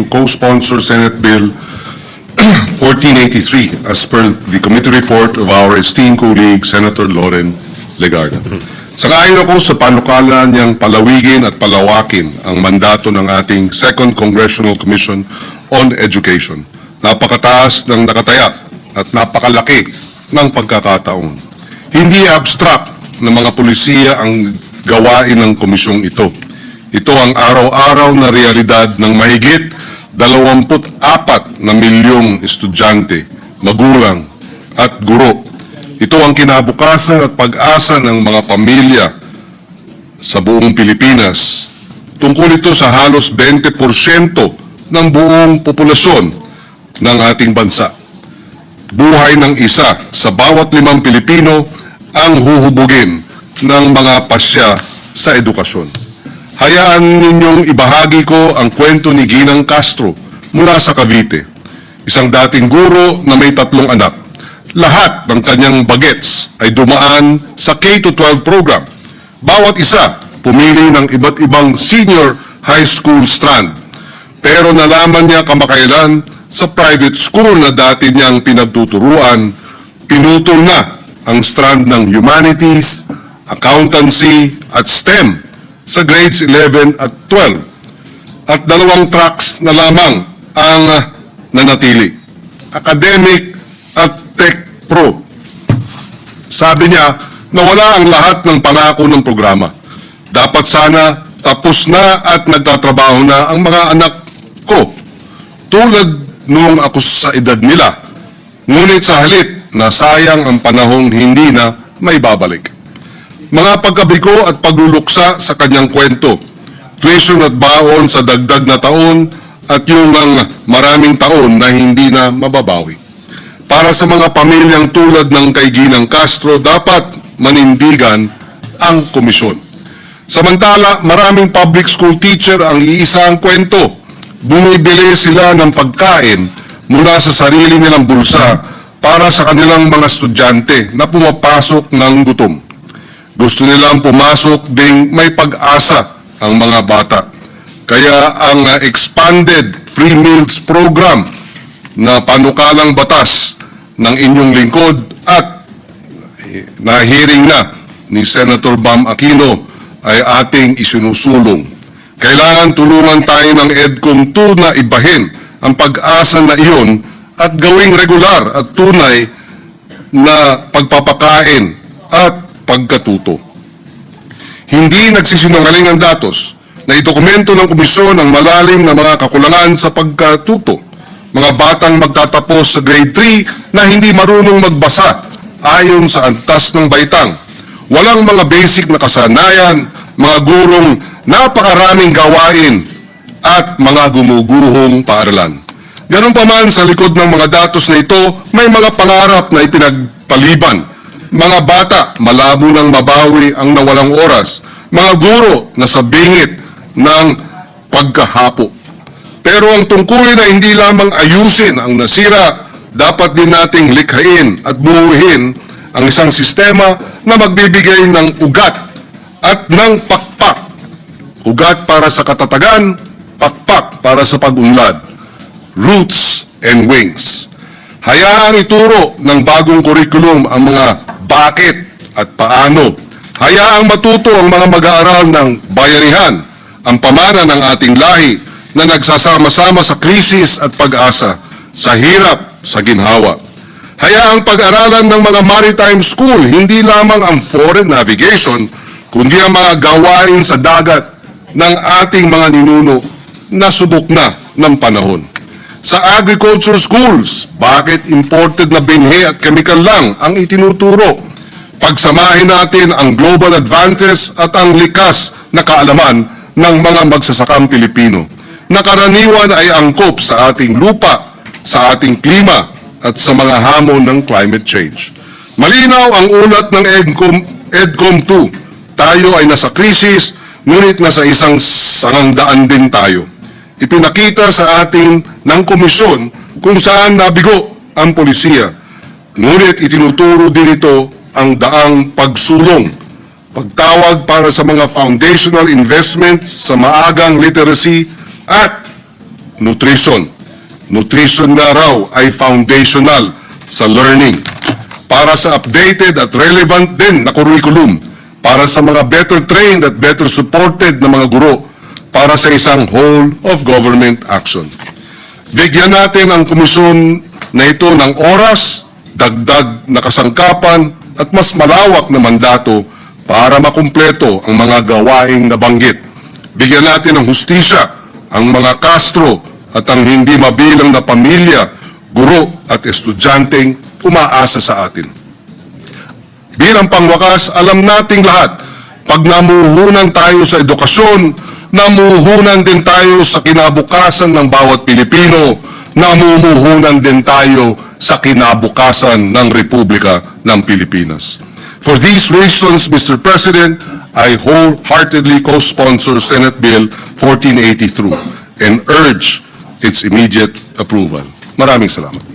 to co-sponsor Senate Bill 1483 as per the committee report of our esteemed colleague Senator Loren Legarda. Sangayon ako sa panukala niyang palawigin at palawakin ang mandato ng ating Second Congressional Commission on Education. Napakataas ng nakataya at napakalaki ng pagkakataon. Hindi abstract ng mga pulisiya ang gawain ng komisyong ito. Ito ang araw-araw na realidad ng mahigit 24 na milyong estudyante, magulang at guro. Ito ang kinabukasan at pag-asa ng mga pamilya sa buong Pilipinas. Tungkol ito sa halos 20% ng buong populasyon ng ating bansa. Buhay ng isa sa bawat limang Pilipino ang huhubugin ng mga pasya sa edukasyon. Hayaan ninyong ibahagi ko ang kwento ni Ginang Castro mula sa Cavite. Isang dating guro na may tatlong anak. Lahat ng kanyang bagets ay dumaan sa K-12 program. Bawat isa pumili ng iba't ibang senior high school strand. Pero nalaman niya kamakailan sa private school na dati niyang pinagtuturuan, pinutol na ang strand ng humanities, accountancy at STEM sa grades 11 at 12. At dalawang tracks na lamang ang nanatili. Academic at Tech Pro. Sabi niya na wala ang lahat ng pangako ng programa. Dapat sana tapos na at nagtatrabaho na ang mga anak ko. Tulad nung ako sa edad nila. Ngunit sa halip na sayang ang panahong hindi na may babalik. Mga pagkabigo at pagluluksa sa kanyang kwento. Tuition at baon sa dagdag na taon at yung ang maraming taon na hindi na mababawi. Para sa mga pamilyang tulad ng kay Ginang Castro, dapat manindigan ang komisyon. Samantala, maraming public school teacher ang iisa ang kwento. Bumibili sila ng pagkain mula sa sarili nilang bulsa para sa kanilang mga estudyante na pumapasok ng gutom. Gusto nilang pumasok ding may pag-asa ang mga bata. Kaya ang uh, expanded free meals program na panukalang batas ng inyong lingkod at eh, na-hearing na ni Senator Bam Aquino ay ating isinusulong. Kailangan tulungan tayo ng EDCOM 2 na ibahin ang pag-asa na iyon at gawing regular at tunay na pagpapakain at pagkatuto. Hindi nagsisinungaling ang datos na idokumento ng komisyon ang malalim na mga kakulangan sa pagkatuto. Mga batang magtatapos sa grade 3 na hindi marunong magbasa ayon sa antas ng baitang. Walang mga basic na kasanayan, mga gurong napakaraming gawain at mga gumuguruhong paaralan. Ganun pa man sa likod ng mga datos na ito, may mga pangarap na ipinagpaliban. Mga bata, malabo nang mabawi ang nawalang oras. Mga guro na sa bingit ng pagkahapo. Pero ang tungkulin na hindi lamang ayusin ang nasira, dapat din nating likhain at buuhin ang isang sistema na magbibigay ng ugat at ng pakpak. Ugat para sa katatagan, pakpak para sa pag-unlad. Roots and wings. Hayaang ituro ng bagong kurikulum ang mga bakit at paano. Hayaang matuto ang mga mag-aaral ng bayanihan, ang pamana ng ating lahi na nagsasama-sama sa krisis at pag-asa, sa hirap, sa ginhawa. Hayaang pag-aralan ng mga maritime school, hindi lamang ang foreign navigation, kundi ang mga gawain sa dagat ng ating mga ninuno na subok na ng panahon. Sa agriculture schools, bakit imported na binhi at chemical lang ang itinuturo? Pagsamahin natin ang global advances at ang likas na kaalaman ng mga magsasakang Pilipino. Nakaraniwan ay angkop sa ating lupa, sa ating klima, at sa mga hamon ng climate change. Malinaw ang ulat ng EDCOM, EDCOM 2. Tayo ay nasa krisis, ngunit nasa isang sangandaan din tayo. Ipinakita sa atin ng komisyon kung saan nabigo ang polisiya. Ngunit itinuturo din ito ang daang pagsulong, pagtawag para sa mga foundational investments sa maagang literacy at nutrition. Nutrition nga raw ay foundational sa learning para sa updated at relevant din na curriculum para sa mga better trained at better supported na mga guro para sa isang whole of government action. Bigyan natin ang komisyon na ito ng oras, dagdag na kasangkapan at mas malawak na mandato para makumpleto ang mga gawaing nabanggit. Bigyan natin ng hustisya ang mga Castro at ang hindi mabilang na pamilya, guro at estudyanteng umaasa sa atin. Bilang pangwakas, alam nating lahat, pag namuhunan tayo sa edukasyon, namuhunan din tayo sa kinabukasan ng bawat Pilipino, namumuhunan din tayo sa kinabukasan ng Republika ng Pilipinas. For these reasons, Mr. President, I wholeheartedly co-sponsor Senate Bill 1483 and urge its immediate approval. Maraming salamat.